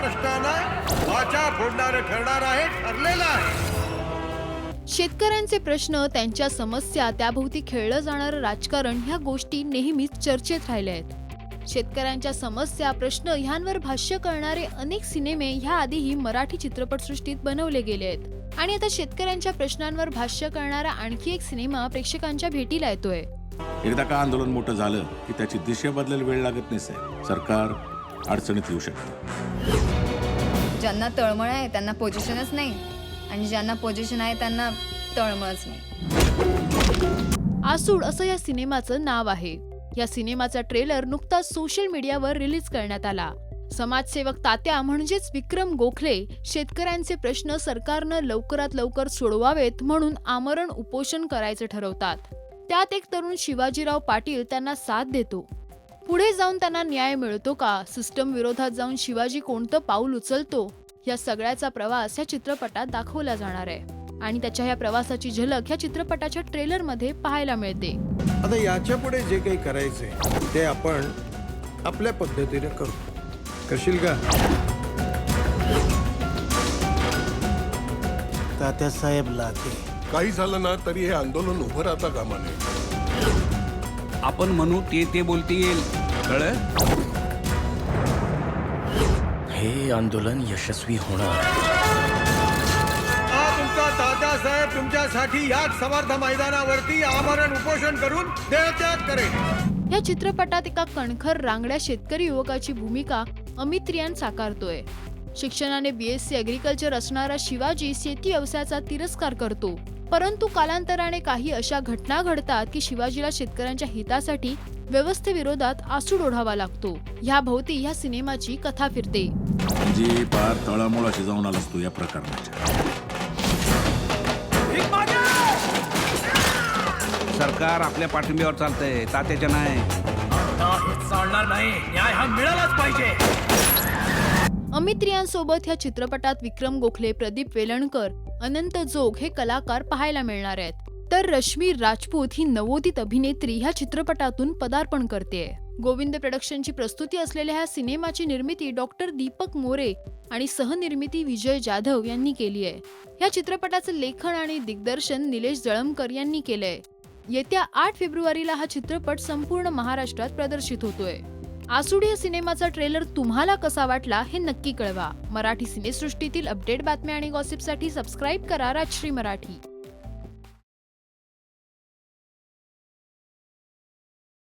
राजकारण ठरणार आहे ठरलेलं आहे. शेतकऱ्यांचे प्रश्न त्यांच्या समस्या त्याभोवती खेळलं जाणारं राजकारण ह्या गोष्टी नेहमीच चर्चेत राहिल्या आहेत. शेतकऱ्यांच्या समस्या प्रश्न ह्यांवर भाष्य करणारे अनेक सिनेमे ह्या आधीही मराठी चित्रपटसृष्टीत बनवले गेले आहेत. आणि आता शेतकऱ्यांच्या प्रश्नांवर भाष्य करणारा आणखी एक सिनेमा प्रेक्षकांच्या भेटीला येतोय. एकदा का आंदोलन मोठं झालं की त्याची दिशा बदलायला वेळ लागत नाही साहेब? सरकार अडचणीत येऊ शकतं ज्यांना तळमळ आहे त्यांना पोझिशनच नाही. आणि ज्यांना पोझिशन आहे त्यांना तळमळच नाही. आसूड असं या सिनेमाचं नाव आहे. या सिनेमाचा ट्रेलर नुकताच सोशल मीडियावर रिलीज करण्यात आला. समाजसेवक तात्या म्हणजेच विक्रम गोखले शेतकऱ्यांचे प्रश्न सरकारनं लवकरात लवकर सोडवावेत म्हणून आमरण उपोषण करायचं ठरवतात. त्यात एक तरुण शिवाजीराव पाटील त्यांना साथ देतो. पुढे जाऊन त्यांना न्याय मिळतो का? सिस्टम विरोधात जाऊन शिवाजी कोणतं पाऊल उचलतो? या सगळ्याचा प्रवास या चित्रपटात दाखवला जाणार आहे. आणि त्याच्या या प्रवासाची झलक या चित्रपटाच्या ट्रेलरमध्ये पाहायला मिळते. आता याच्यापुढे जे काही करायचंय ते आपण आपल्या पद्धतीने करू. करशील का? तात्यासाहेब लाखे काही झालं ना तरी हे आंदोलन उभं राहता कामा नये. आपण म्हणू ते ते बोलतील कळ हे आंदोलन यशस्वी होणार. हा तुमचा तात्यासाहेब तुमच्यासाठी याच समर्थ मैदानावरती आमरण उपोषण करून देहत्याग करेल. या चित्रपटात एका कणखर रांगड्या शेतकरी युवकाची भूमिका अमित रियान साकारतोय. शिक्षणाने बीएससी अग्रिकल्चर असणारा शिवाजी शेती व्यवसायाचा तिरस्कार करतो. परंतु कालांतराने काही अशा घटना घडतात की शिवाजीला शेतकऱ्यांच्या हितासाठी व्यवस्थेविरोधात आसूड ओढावा लागतो. ह्या भोवती ह्या सिनेमाची कथा फिरते. म्हणजे पार तळामुळाशी जाऊन आलास तू या प्रकरणाच्या. सरकार आपल्या पाठिंब्यावर चालतंय तात्याच्या नाही चालणार नाही न्याय हा मिळालाच पाहिजे. अमित रियांसोबत ह्या चित्रपटात विक्रम गोखले प्रदीप वेलणकर अनंत जोग हे कलाकार पाहायला मिळणार आहेत. तर रश्मी राजपूत ही नवोदित अभिनेत्री ह्या चित्रपटातून पदार्पण करते. गोविंद प्रोडक्शनची प्रस्तुती असलेल्या ह्या सिनेमाची निर्मिती डॉक्टर दीपक मोरे आणि सहनिर्मिती विजय जाधव यांनी केली आहे. या चित्रपटाचं लेखन आणि दिग्दर्शन निलेश जळमकर यांनी केलंय. येत्या आठ फेब्रुवारीला हा चित्रपट संपूर्ण महाराष्ट्रात प्रदर्शित होतोय. आसुड या सिनेमाचा ट्रेलर तुम्हाला कसा वाटला हे नक्की कळवा. मराठी सिनेसृष्टीतील अपडेट बातम्या आणि गॉसिपसाठी सबस्क्राईब करा राजश्री मराठी.